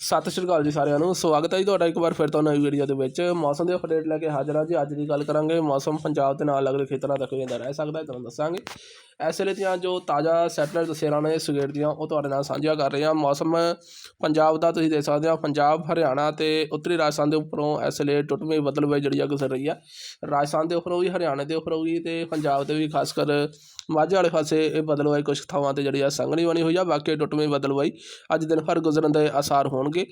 ਸਤਿ ਸ਼੍ਰੀ ਅਕਾਲ ਜੀ ਸਾਰਿਆਂ ਨੂੰ। ਸਵਾਗਤ ਹੈ ਜੀ ਤੁਹਾਡਾ ਇੱਕ ਵਾਰ ਫਿਰ ਤੋਂ ਨਵੀਂ ਵੀਡੀਓ ਦੇ ਵਿੱਚ। ਮੌਸਮ ਦੇ ਅਪਡੇਟ ਲੈ ਕੇ ਹਾਜ਼ਰ ਹਾਂ ਜੀ। ਅੱਜ ਦੀ ਗੱਲ ਕਰਾਂਗੇ। ਮੌਸਮ ਪੰਜਾਬ ਦੇ ਨਾਲ ਲੱਗਦੇ ਖੇਤਰਾਂ ਤੱਕ ਜਾਂਦਾ ਰਹਿ ਸਕਦਾ ਹੈ, ਤੁਹਾਨੂੰ ਦੱਸਾਂਗੇ। ਇਸ ਵੇਲੇ ਦੀਆਂ ਜੋ ਤਾਜ਼ਾ ਸੈਟਲਾਈਟ ਤਸਵੀਰਾਂ ਨੇ ਸਵੇਰ ਦੀਆਂ, ਉਹ ਤੁਹਾਡੇ ਨਾਲ ਸਾਂਝੀਆਂ ਕਰ ਰਹੇ ਹਾਂ ਮੌਸਮ, ਪੰਜਾਬ ਦਾ ਤੁਸੀਂ ਦੇਖ ਸਕਦੇ ਹੋ, ਪੰਜਾਬ, ਹਰਿਆਣਾ ਤੇ ਉੱਤਰੀ ਰਾਜਸਥਾਨ ਦੇ ਉੱਪਰੋਂ ਇਸ ਵੇਲੇ ਟੁੱਟਵੀਂ ਬਦਲਵਾਈ ਜਿਹੜੀ ਆ ਗੁਜ਼ਰ ਰਹੀ ਆ। ਰਾਜਸਥਾਨ ਦੇ ਉੱਪਰੋਂ ਵੀ, ਹਰਿਆਣੇ ਦੇ ਉੱਪਰੋਂ ਵੀ ਤੇ ਪੰਜਾਬ ਦੇ ਵੀ ਖਾਸ ਕਰ ਮਾਝੇ ਵਾਲੇ ਪਾਸੇ ਇਹ ਬਦਲਵਾਈ ਕੁਝ ਥਾਵਾਂ ਤੇ ਜਿਹੜੀ ਆ ਸੰਘਣੀ ਬਣੀ ਹੋਈ ਆ, ਬਾਕੀ ਟੁੱਟਵੀਂ ਬਦਲਵਾਈ ਅੱਜ ਦਿਨ ਭਰ ਗੁਜ਼ਰਨ ਦੇ ਆਸਾਰ ਹੋਣਗੇ।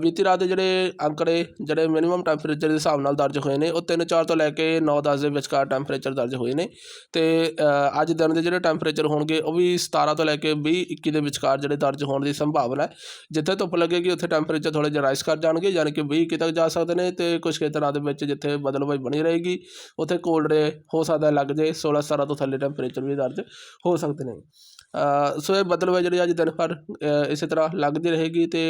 ਬੀਤੀ ਰਾਤ ਦੇ ਜਿਹੜੇ ਅੰਕੜੇ, ਜਿਹੜੇ ਮਿਨੀਮਮ ਟੈਂਪਰੇਚਰ ਦੇ ਹਿਸਾਬ ਨਾਲ ਦਰਜ ਹੋਏ ਨੇ, ਉਹ 3-4 ਤੋਂ ਲੈ ਕੇ 9-10 ਦੇ ਵਿਚਕਾਰ ਟੈਂਪਰੇਚਰ ਦਰਜ ਹੋਏ ਨੇ ਤੇ ਅੱਜ ਦਿਨ ਦੇ ਜਿਹੜੇ ਟੈਂਪਰੇਚਰ ਹੋਣਗੇ, ਉਹ ਵੀ 17 ਤੋਂ ਲੈ ਕੇ 20-21 ਦੇ ਵਿਚਕਾਰ ਜਿਹੜੇ ਦਰਜ ਹੋਣ ਦੀ ਸੰਭਾਵਨਾ ਹੈ। ਜਿੱਥੇ ਧੁੱਪ ਲੱਗੇਗੀ, ਉੱਥੇ ਟੈਂਪਰੇਚਰ ਥੋੜ੍ਹੇ ਜਿਹਾ ਰਾਈਜ਼ ਕਰ ਜਾਣਗੇ, ਯਾਨੀ ਕਿ 20 ਤੱਕ ਜਾ ਸਕਦੇ ਨੇ ਤੇ ਕੁਝ ਖੇਤਰਾਂ ਦੇ ਵਿੱਚ ਜਿੱਥੇ ਬਦਲਵਾਈ ਬਣੀ ਰਹੇਗੀ, ਉੱਥੇ ਕੋਲਡ ਰੇ ਹੋ ਸਕਦਾ ਲੱਗ ਜੇ 16-17 ਤੋਂ ਥੱਲੇ ਟੈਂਪਰੇਚਰ ਵੀ ਦਰਜ ਹੋ ਸਕਦੇ ਨੇ। ਸੋ ਇਹ ਬਦਲਵਾਈ ਜਿਹੜੀ ਅੱਜ ਦਿਨ ਭਰ ਇਸੇ ਤਰ੍ਹਾਂ ਲੱਗਦੀ ਰਹੇਗੀ ਤੇ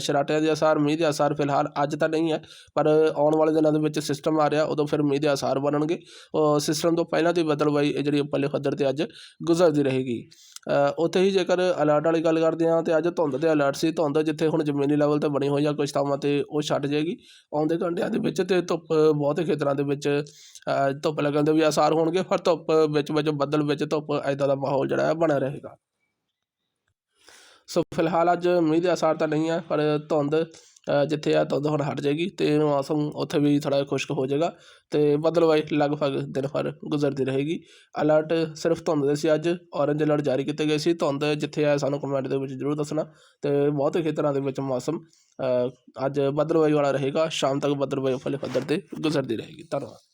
ਸ਼ਰਾਟਿਆਂ ਦੇ ਅਸਾਰ, ਮੀਂਹ ਦੇ ਅਸਾਰ ਫਿਲਹਾਲ ਅੱਜ ਤਾਂ ਨਹੀਂ ਹੈ, ਪਰ ਆਉਣ ਵਾਲੇ ਦਿਨਾਂ ਦੇ ਵਿੱਚ ਸਿਸਟਮ ਆ ਰਿਹਾ, ਉਦੋਂ ਫਿਰ ਮੀਂਹ ਦੇ ਅਸਾਰ ਬਣਨਗੇ। ਸਿਸਟਮ ਤੋਂ ਪਹਿਲਾਂ ਦੀ ਬਦਲਵਾਈ ਇਹ ਜਿਹੜੀ ਉੱਪਰਲੇ ਪੱਧਰ ਤੇ ਅੱਜ ਗੁਜ਼ਰਦੀ ਰਹੇਗੀ। ਅ, ਉੱਥੇ ਹੀ ਜੇਕਰ ਅਲਰਟ ਵਾਲੀ ਗੱਲ ਕਰਦੇ ਹਾਂ ਤੇ ਅੱਜ ਧੁੰਦ ਤੇ ਅਲਰਟ ਸੀ ਧੁੰਦ ਜਿੱਥੇ ਹੁਣ ਜ਼ਮੀਨੀ ਲੈਵਲ ਤੇ ਬਣੀ ਹੋਈ ਆ ਕੁਝ ਥਾਵਾਂ ਤੇ ਉਹ ਛੱਡ ਜਾਏਗੀ। ਆਉਂਦੇ ਘੰਟਿਆਂ ਦੇ ਵਿੱਚ ਤੇ ਧੁੱਪ ਬਹੁਤੇ ਖੇਤਰਾਂ ਦੇ ਵਿੱਚ ਅ, ਧੁੱਪ ਲੱਗਣ ਦੇ ਵੀ ਆਸਾਰ ਹੋਣਗੇ ਪਰ ਧੁੱਪ ਵਿੱਚ ਵਿੱਚ ਬੱਦਲ ਵਿੱਚ ਧੁੱਪ ਐਦਾਂ ਦਾ ਮਾਹੌਲ ਜਿਹੜਾ ਹੈ ਬਣਿਆ ਰਹੇਗਾ। ਸੋ ਫਿਲਹਾਲ ਅੱਜ ਮੀਂਹ ਦੇ ਆਸਾਰ ਤਾਂ ਨਹੀਂ ਹੈ ਪਰ ਧੁੰਦ ਜਿੱਥੇ ਆ ਧੁੰਦ ਹੁਣ ਹਟ ਜਾਏਗੀ ਤੇ ਮੌਸਮ ਉੱਥੇ ਵੀ ਥੋੜ੍ਹਾ ਖੁਸ਼ਕ ਹੋ ਜਾਏਗਾ ਤੇ ਬਦਲਵਾਈ ਲਗਭਗ ਦਿਨ ਭਰ ਗੁਜ਼ਰਦੀ ਰਹੇਗੀ। ਅਲਰਟ ਸਿਰਫ ਧੁੰਦ ਦੇ ਸੀ ਅੱਜ ਔਰੰਜ ਅਲਰਟ ਜਾਰੀ ਕੀਤੇ ਗਏ ਸੀ। ਧੁੰਦ ਜਿੱਥੇ ਆ ਸਾਨੂੰ ਕਮੈਂਟ ਦੇ ਵਿੱਚ ਜ਼ਰੂਰ ਦੱਸਣਾ ਤੇ ਬਹੁਤੇ ਖੇਤਰਾਂ ਦੇ ਵਿੱਚ ਮੌਸਮ ਅੱਜ ਬਦਲਵਾਈ ਵਾਲਾ ਰਹੇਗਾ, ਸ਼ਾਮ ਤੱਕ ਬਦਲਵਾਈ ਫਲੇ ਪੱਧਰ ਤੇ ਗੁਜ਼ਰਦੀ ਰਹੇਗੀ। ਧੰਨਵਾਦ।